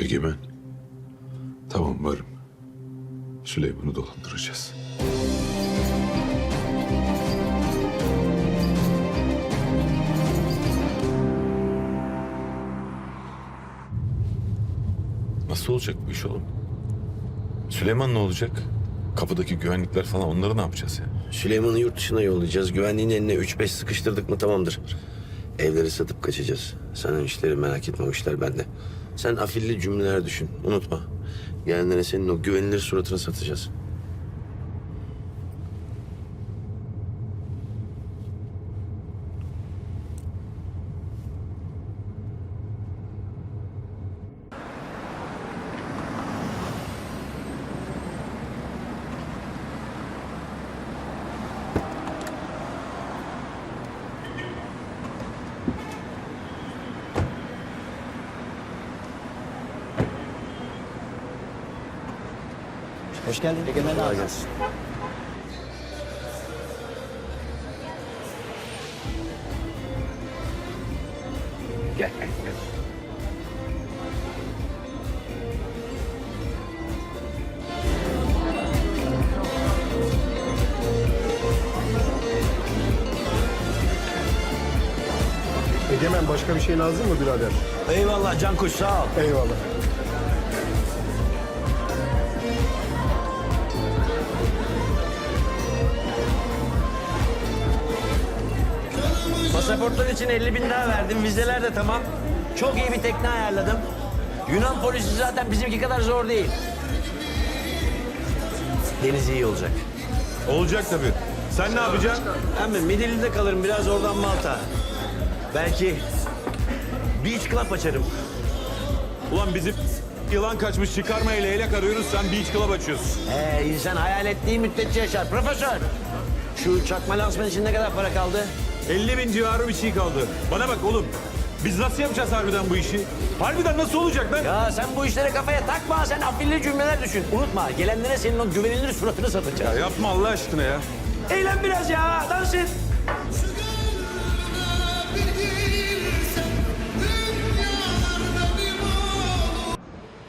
Egemen. Tamam varım. Süleyman'ı dolandıracağız. Nasıl olacak bu iş oğlum? Süleyman ne olacak? Kapıdaki güvenlikler falan onları ne yapacağız ya? Süleyman'ı yurt dışına yollayacağız. Güvenliğin eline üç beş sıkıştırdık mı tamamdır. Evleri satıp kaçacağız. Sen işleri merak etme o işler bende. Sen afilli cümleler düşün. Unutma. Gelenlere senin o güvenilir suratını satacağız. Hoş geldin Egemen abi. gelsin. Gel, gel, gel. Egemen başka bir şey lazım mı birader? Eyvallah Cankuş sağ ol. Eyvallah. Pasaportlar için 50 bin daha verdim. Vizeler de tamam. Çok iyi bir tekne ayarladım. Yunan polisi zaten bizimki kadar zor değil. Deniz iyi olacak. Olacak tabii. Sen ne yapacaksın? Hem Midilli'de kalırım biraz oradan Malta. Belki beach club açarım. Ulan bizim yılan kaçmış çıkarma leylek arıyoruz sen beach club açıyorsun. Ee, insan hayal ettiği müddetçe yaşar. Profesör, şu çakma lansman için ne kadar para kaldı? 50 bin civarı bir şey kaldı. Bana bak oğlum. Biz nasıl yapacağız harbiden bu işi? Harbiden nasıl olacak lan? Ya sen bu işlere kafaya takma. Sen afilli cümleler düşün. Unutma gelenlere senin o güvenilir suratını satacağız. Ya yapma Allah aşkına ya. Eğlen biraz ya. Dans et.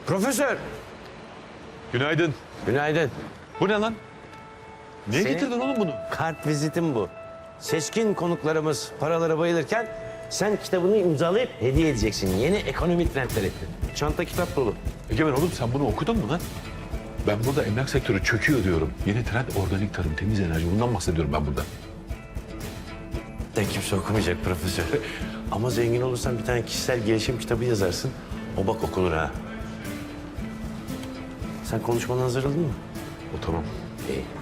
Profesör. Günaydın. Günaydın. Bu ne lan? Niye Senin- getirdin oğlum bunu? Kart vizitim bu. Seçkin konuklarımız paralara bayılırken sen kitabını imzalayıp hediye edeceksin. Yeni ekonomi trendleri. Çanta kitap dolu. Egemen oğlum sen bunu okudun mu lan? Ben burada emlak sektörü çöküyor diyorum. Yeni trend organik tarım, temiz enerji. Bundan bahsediyorum ben burada. De kimse okumayacak profesör. Ama zengin olursan bir tane kişisel gelişim kitabı yazarsın. O bak okunur ha. Sen konuşmana hazırladın mı? O tamam.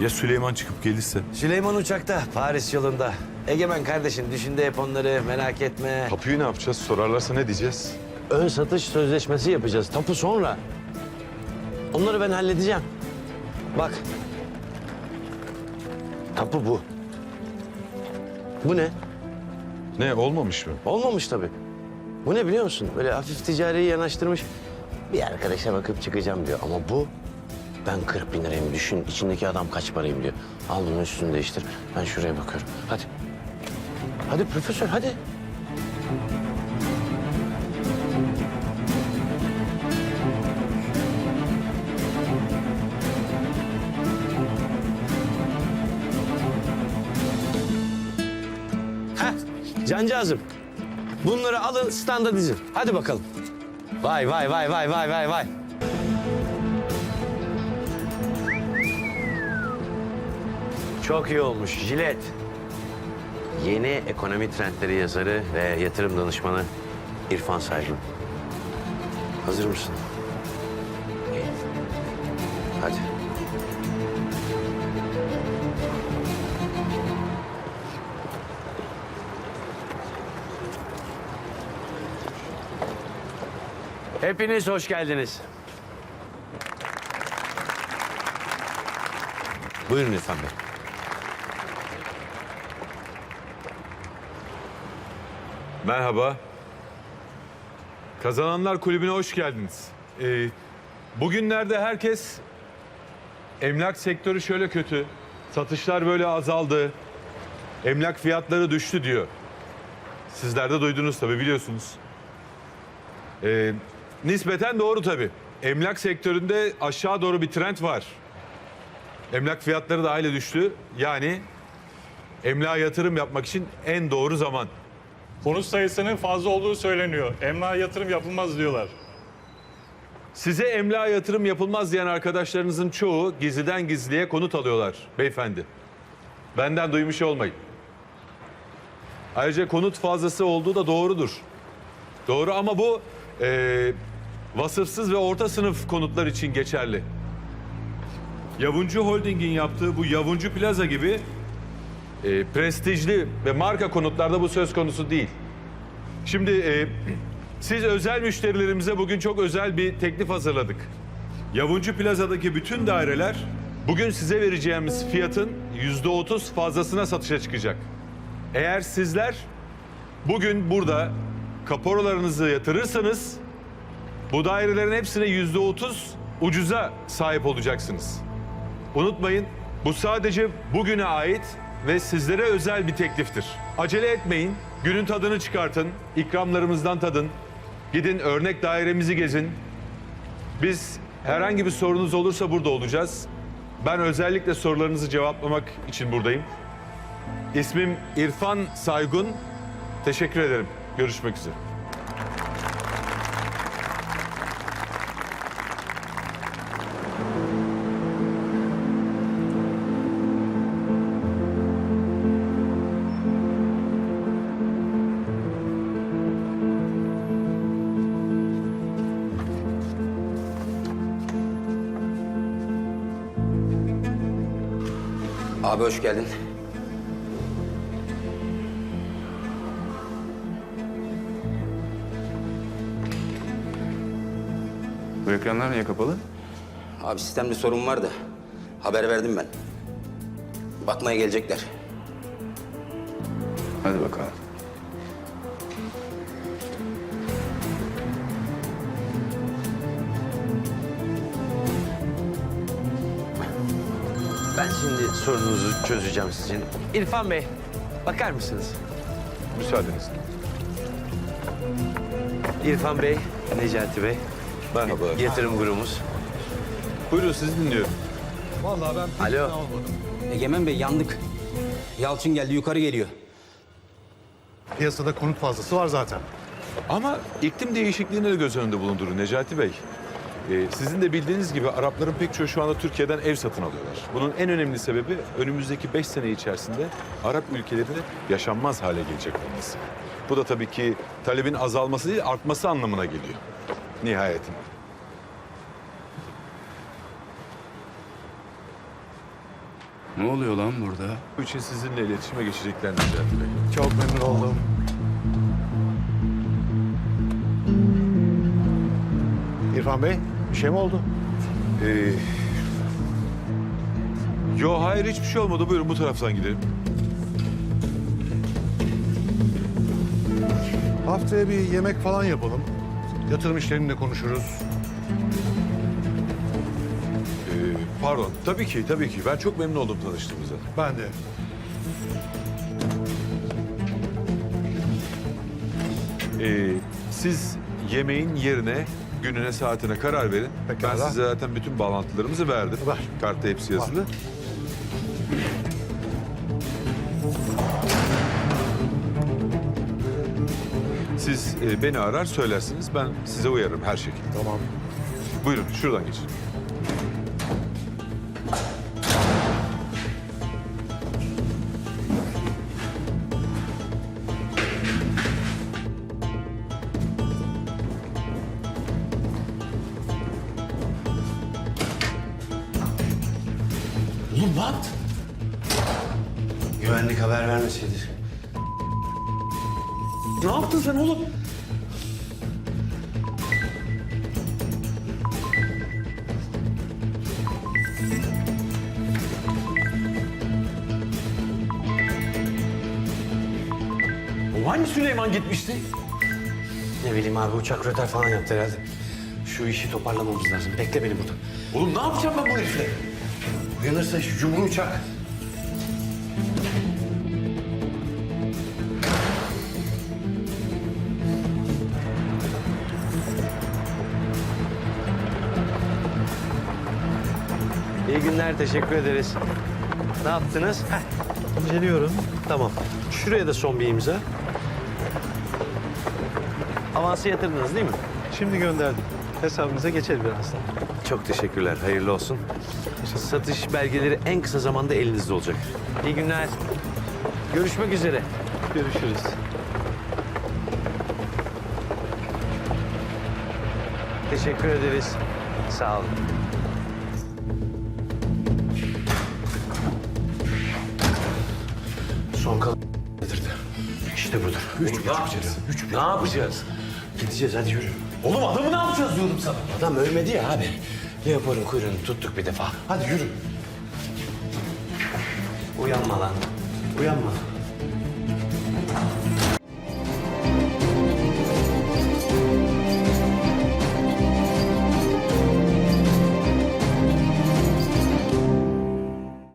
Ya Süleyman çıkıp gelirse? Süleyman uçakta, Paris yolunda. Egemen kardeşin düşünde hep onları merak etme. Tapuyu ne yapacağız? Sorarlarsa ne diyeceğiz? Ön satış sözleşmesi yapacağız. Tapu sonra. Onları ben halledeceğim. Bak. Tapu bu. Bu ne? Ne olmamış mı? Olmamış tabii. Bu ne biliyor musun? Böyle hafif ticari yanaştırmış. Bir arkadaşa bakıp çıkacağım diyor. Ama bu ben 40 bin lirayım düşün. içindeki adam kaç parayı biliyor. Al bunu üstünü değiştir. Ben şuraya bakıyorum. Hadi. Hadi profesör hadi. Heh, cancağızım. Bunları alın standa dizin. Hadi bakalım. Vay vay vay vay vay vay vay. Çok iyi olmuş Jilet. Yeni ekonomi trendleri yazarı ve yatırım danışmanı İrfan Saygın. Hazır mısın? Hadi. Hepiniz hoş geldiniz. Buyurun İrfan Bey. Merhaba. Kazananlar Kulübü'ne hoş geldiniz. Ee, bugünlerde herkes emlak sektörü şöyle kötü, satışlar böyle azaldı, emlak fiyatları düştü diyor. Sizler de duydunuz tabii biliyorsunuz. Ee, nispeten doğru tabii. Emlak sektöründe aşağı doğru bir trend var. Emlak fiyatları da aile düştü. Yani emlağa yatırım yapmak için en doğru zaman. Konut sayısının fazla olduğu söyleniyor. Emlağa yatırım yapılmaz diyorlar. Size emlağa yatırım yapılmaz diyen arkadaşlarınızın çoğu gizliden gizliye konut alıyorlar beyefendi. Benden duymuş olmayın. Ayrıca konut fazlası olduğu da doğrudur. Doğru ama bu eee, vasıfsız ve orta sınıf konutlar için geçerli. Yavuncu Holding'in yaptığı bu Yavuncu Plaza gibi eee, prestijli ve marka konutlarda bu söz konusu değil. Şimdi eee, siz özel müşterilerimize bugün çok özel bir teklif hazırladık. Yavuncu Plaza'daki bütün daireler bugün size vereceğimiz fiyatın yüzde otuz fazlasına satışa çıkacak. Eğer sizler bugün burada kaporalarınızı yatırırsanız bu dairelerin hepsine yüzde otuz ucuza sahip olacaksınız. Unutmayın bu sadece bugüne ait ve sizlere özel bir tekliftir. Acele etmeyin, günün tadını çıkartın, ikramlarımızdan tadın. Gidin örnek dairemizi gezin. Biz herhangi bir sorunuz olursa burada olacağız. Ben özellikle sorularınızı cevaplamak için buradayım. İsmim İrfan Saygun. Teşekkür ederim. Görüşmek üzere. Abi hoş geldin. Bu ekranlar niye kapalı? Abi sistemde sorun var da haber verdim ben. Bakmaya gelecekler. Hadi bakalım. Ben şimdi sorunuzu çözeceğim sizin. İrfan Bey, bakar mısınız? Müsaadenizle. İrfan Bey, Necati Bey, Merhaba. yatırım grubumuz. Buyurun sizi dinliyorum. Alo. Egemen Bey yandık. Yalçın geldi yukarı geliyor. Piyasada konut fazlası var zaten. Ama iklim değişikliğini de göz önünde bulundurun Necati Bey. Ee, sizin de bildiğiniz gibi Arapların pek çoğu şu anda Türkiye'den ev satın alıyorlar. Bunun en önemli sebebi önümüzdeki beş sene içerisinde Arap ülkelerinde yaşanmaz hale gelecek olması. Bu da tabii ki talebin azalması değil artması anlamına geliyor. Nihayetinde. Ne oluyor lan burada? Bu için sizinle iletişime geçecekler Necati Bey. Çok memnun oldum. İrfan Bey, bir şey mi oldu? Ee, yo hayır hiçbir şey olmadı. Buyurun bu taraftan gidelim. Haftaya bir yemek falan yapalım. Yatırım işlerini de konuşuruz. Ee, pardon. Tabii ki, tabii ki. Ben çok memnun oldum tanıştığımıza. Ben de. Ee, siz yemeğin yerine, gününe, saatine karar verin. Pekala. Ben size zaten bütün bağlantılarımızı verdim. Ver. Kartta hepsi yazılı. Siz e, beni arar söylersiniz. Ben size uyarım her şekilde. Tamam. Buyurun şuradan geçin. Güvenlik haber vermeseydi. Ne yaptın sen oğlum? O hani Süleyman gitmişti? Ne bileyim abi uçak röter falan yaptı herhalde. Şu işi toparlamamız lazım. Bekle beni burada. Oğlum ne yapacağım ben bu herifle? Uyanırsa şu cumhur İyi günler, teşekkür ederiz. Ne yaptınız? İnceliyorum. Tamam. Şuraya da son bir imza. Avansı yatırdınız değil mi? Şimdi gönderdim. Hesabınıza geçer birazdan. Çok teşekkürler. Hayırlı olsun. Satış belgeleri en kısa zamanda elinizde olacak. İyi günler. Görüşmek üzere. Görüşürüz. Teşekkür ederiz. Sağ olun. Son kalan getirdi. İşte budur. Üç buçuk lira. Üç Ne yapacağız? Gideceğiz hadi yürü. Oğlum adamı ne yapacağız diyorum sana. Adam ölmedi ya abi. Leopold'un kuyruğunu tuttuk bir defa. Hadi yürü. Uyanma lan. Uyanma.